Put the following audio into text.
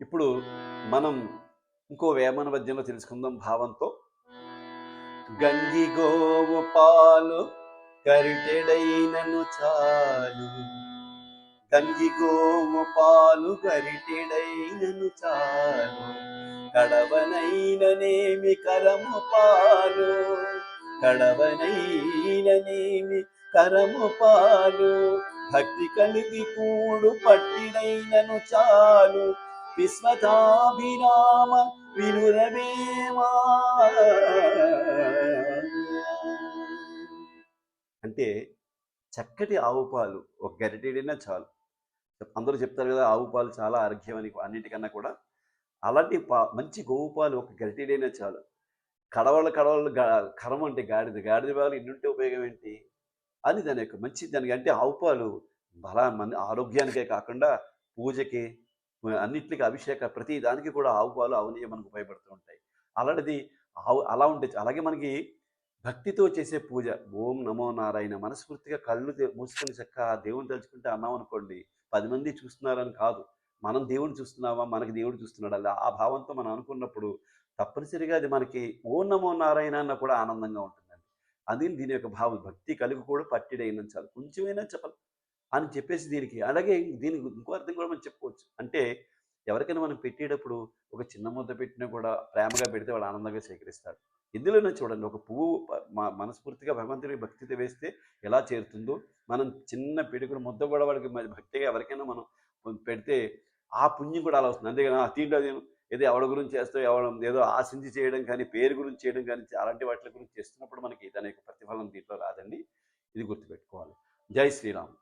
ఇప్పుడు మనం ఇంకో వేమన పద్యంలో తెలుసుకుందాం భావంతో. గంజి గోవు పాలు గరిటెడైనను చాలు. గంజి గోవు పాలు గరిటెడైనను చాలు. కడవనైననేమి కరము పాలు. కడవనైననేమి కరము పాలు. భక్తి కలిగి కూడు పట్టినైనను చాలు. విశ్వతాభిరామ వినురవేమా అంటే చక్కటి ఆవు పాలు ఒక గరిటెడినా చాలు. అందరూ చెప్తారు కదా ఆవు పాలు చాలా ఆరోగ్యం అని అన్నిటికన్నా కూడా. అలాంటి పా మంచి గోవు పాలు ఒక గరిటెడైనా చాలు. కడవళ్ళ కడవలు కరం అంటే గాడిద గాడిద పాలు ఇన్నుంటే ఉపయోగం ఏంటి? అని దాని యొక్క మంచి దానికి అంటే ఆవు పాలు బలా మన ఆరోగ్యానికే కాకుండా పూజకి అన్నిటికీ అభిషేక ప్రతి దానికి కూడా ఆవు పాలు ఆవునీయ మనకు ఉపయోగపడుతూ ఉంటాయి. అలాంటిది ఆవు అలా ఉంటే అలాగే మనకి భక్తితో చేసే పూజ. ఓం నమో నారాయణ. మనస్ఫూర్తిగా కళ్ళు మూసుకొని చక్క దేవుని తలుచుకుంటే అన్నాం అనుకోండి పది మంది చూస్తున్నారని కాదు. మనం దేవుడిని చూస్తున్నావా మనకి దేవుడు చూస్తున్నాడు అలా ఆ భావంతో మనం అనుకున్నప్పుడు తప్పనిసరిగా అది మనకి ఓం నమో నారాయణ అన్న కూడా ఆనందంగా ఉంటుందండి. అది దీని యొక్క భావం. భక్తి కలిగి కూడా పట్టిడైన చాలు. కొంచెమైనా చెప్పాలి. అని చెప్పేసి దీనికి అలాగే దీనికి ఇంకో అర్థం కూడా మనం చెప్పుకోవచ్చు. అంటే ఎవరికైనా మనం పెట్టేటప్పుడు ఒక చిన్న ముద్ద పెట్టినా కూడా ప్రేమగా పెడితే వాడు ఆనందంగా స్వీకరిస్తాడు ఇందులోనే చూడండి ఒక పువ్వు మనస్ఫూర్తిగా భగవంతుడికి భక్తితో వేస్తే ఎలా చేరుతుందో మనం చిన్న పిడుగుడు ముద్ద కూడా వాడికి భక్తిగా ఎవరికైనా మనం పెడితే ఆ పుణ్యం కూడా అలా వస్తుంది. అంతేగాని ఆ తీండా అది ఏదో ఎవరి గురించి చేస్తూ ఎవరు ఏదో ఆశించి చేయడం కానీ పేరు గురించి చేయడం కానీ అలాంటి వాటి గురించి చేస్తున్నప్పుడు మనకి దాని యొక్క ప్రతిఫలం దీంట్లో రాదండి. ఇది గుర్తుపెట్టుకోవాలి. జై శ్రీరామ్.